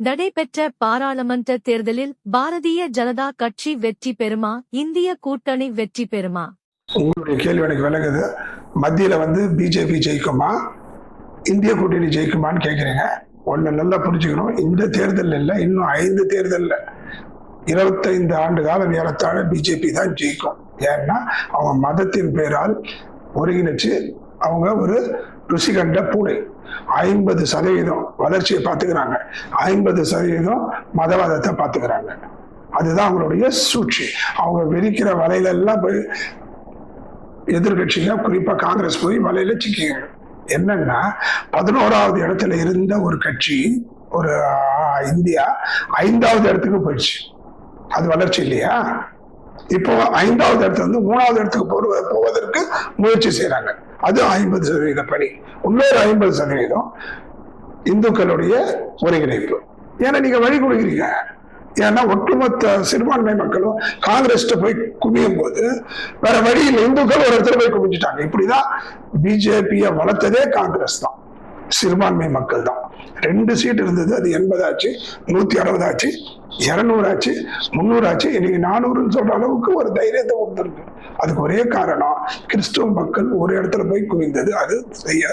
நடைபெற்ற பாராளுமன்ற தேர்தலில் பாரதிய ஜனதா கட்சி வெற்றி பெறுமா? இந்திய கூட்டணி வெற்றி பெறுமா? உங்களுடைய கேள்வி எனக்கு விளங்குது. மத்தியில் வந்து பிஜேபி ஜெயிக்குமா? இந்திய கூட்டணி ஜெயிக்குமான்னு கேட்குறீங்க ஒன்று நல்லா புரிஞ்சுக்கணும். இந்த தேர்தல் இல்லை இன்னும் ஐந்து தேர்தலில். இருபத்தைந்து ஆண்டு காலம் ஏறத்தாழ பிஜேபி தான் ஜெயிக்கும். ஏன்னா அவங்க மதத்தின் பேரால் ஒருங்கிணைச்சு அவங்க ஒரு ருசி கண்ட பூனை. ஐம்பது சதவீதம் வளர்ச்சியை பார்த்துக்கிறாங்க. ஐம்பது சதவீதம் மதவாதத்தை பார்த்துக்கிறாங்க. அதுதான் அவங்களுடைய சூழ்ச்சி. அவங்க விரிக்கிற வலையிலெல்லாம் போய் எதிர்கட்சியில குறிப்பா காங்கிரஸ் போய் வலையில சிக்கிங்க என்னன்னா பதினோராவது இடத்துல இருந்த ஒரு கட்சி ஒரு இந்தியா ஐந்தாவது இடத்துக்கு போயிடுச்சு. அது வளர்ச்சி இல்லையா? இப்போ ஐந்தாவது இடத்துல வந்து மூணாவது இடத்துக்கு போவதற்கு முயற்சி செய்யறாங்க அது ஐம்பது சதவீத பணி. இன்னொரு ஐம்பது சதவீதம் இந்துக்களுடைய ஒருங்கிணைப்பு. ஏன்னா நீங்க வழி கொடுக்குறீங்க. ஏன்னா ஒட்டுமொத்த சிறுபான்மை மக்களும் காங்கிரஸ்ட போய் குமியும் போது வேற வழியில் இந்துக்கள் ஒரு இடத்துல போய் குமிஞ்சிட்டாங்க இப்படிதான் பிஜேபியை வளர்த்ததே காங்கிரஸ் தான். சிறுபான்மை மக்கள் தான். ரெண்டு சீட் இருந்தது. அது எண்பதாச்சு நூத்தி அறுபதாச்சு இரநூறாச்சு இருநூறு ஆச்சு இன்னைக்கு நானூறுன்னு சொல்ற அளவுக்கு ஒரு தைரியத்தை கொடுத்துருக்கு. அதுக்கு ஒரே காரணம் கிறிஸ்துவ மக்கள் ஒரு இடத்துல போய் குவிந்தது அது செய்ய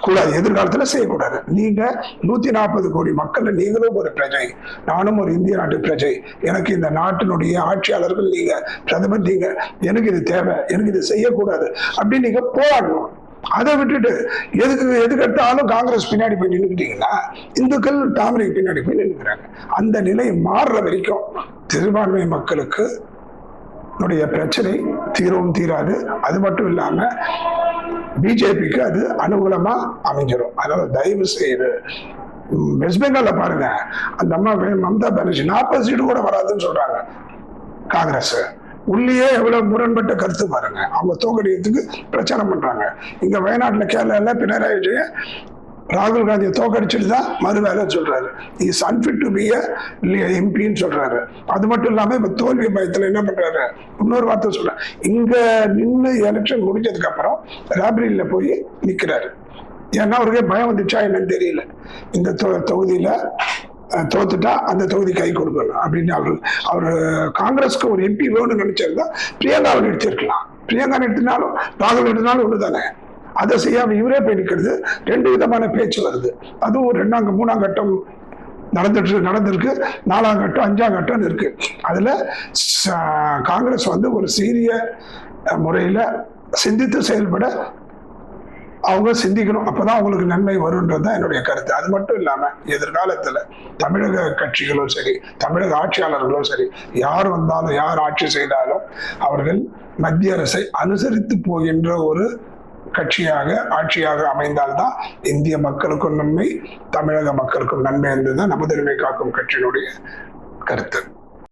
கூடாது எதிர்காலத்துல செய்யக்கூடாது. நீங்க நூத்தி நாற்பது கோடி மக்கள் நீங்களும் ஒரு பிரஜை நானும் ஒரு இந்திய நாட்டு பிரஜை. எனக்கு இந்த நாட்டினுடைய ஆட்சியாளர்கள் நீங்க பிரதமர் நீங்க எனக்கு இது தேவை எனக்கு இது செய்யக்கூடாது. அப்படின்னு நீங்க போராடணும். அதை விட்டுட்டு எதுக்கு எதுக்கு எடுத்தாலும் காங்கிரஸ் பின்னாடி போய் நின்றுக்கிட்டீங்கன்னா இந்துக்கள் தாமரைக்கு பின்னாடி போய் நின்றுக்கிறாங்க அந்த நிலை மாறுற வரைக்கும் சிறுபான்மை மக்களுக்கு உடைய பிரச்சனை தீரவும் தீராது. அது மட்டும் இல்லாம பிஜேபிக்கு அது அனுகூலமா அமைஞ்சிடும் அதனால தயவு செய்து வெஸ்ட் பெங்கால பாருங்க. அந்த அம்மா மம்தா பானர்ஜி நாற்பது சீட்டு கூட வராதுன்னு சொல்றாங்க. காங்கிரஸ். உள்ளேயே எவ்வளவு முரண்பட்ட கருத்து பாருங்க. அவங்க தோக்கடிக்கிறதுக்கு பிரச்சாரம் பண்றாங்க. இங்க வயநாட்டுல கேரளால பினராயி விஜயன் ராகுல் காந்தியை தோக்கடிச்சிட்டு தான் மறு வேலை சொல்றாரு. இஸ் அன்ஃபிட் டு பி எம்பின்னு சொல்றாரு. அது மட்டும் இல்லாம இப்ப தோல்வி பயத்துல என்ன பண்றாரு? இன்னொரு வார்த்தை சொல்கிறேன் இங்க நின்று எலெக்ஷன் முடிஞ்சதுக்கு அப்புறம் போய் நிக்கிறாரு. ஏன்னா அவருக்கே பயம் வந்துச்சா என்னன்னு தெரியல. இந்த தொ- தொகுதியில தோத்துட்டா அந்த தொகுதி கை கொடுக்கணும் அப்படின்னு அவர் அவர் காங்கிரஸ்க்கு ஒரு எம்பி வேணும்னு நினைச்சிருந்தா பிரியங்காவை நிறுத்திருக்கலாம் பிரியங்கா நிறுத்தினாலும் ராகுல் நிறுத்தினாலும் ஒன்று தானே அதை செய்யாம இவரே போய் நிற்கிறது ரெண்டு விதமான பேச்சு வருது. அதுவும் ஒரு ரெண்டாங்க மூணாம் கட்டம் நடந்துட்டு நடந்திருக்கு. நாலாம் கட்டம் அஞ்சாம் கட்டம்னு இருக்கு. அதுல காங்கிரஸ் வந்து ஒரு சீரிய முறையில சிந்தித்து செயல்பட அவங்க சிந்திக்கணும். அப்பதான் அவங்களுக்கு நன்மை வரும்ன்றது தான் என்னுடைய கருத்து. அது மட்டும் இல்லாம எதிர்காலத்துல தமிழக கட்சிகளும் சரி தமிழக ஆட்சியாளர்களும் சரி யார் வந்தாலும் யார் ஆட்சி செய்தாலும் அவர்கள் மத்திய அரசை அனுசரித்து போகின்ற ஒரு கட்சியாக ஆட்சியாக அமைந்தால்தான் இந்திய மக்களுக்கும் நன்மை தமிழக மக்களுக்கும் நன்மை என்பதுதான் நமதுரிமை காக்கும் கட்சியினுடைய கருத்து.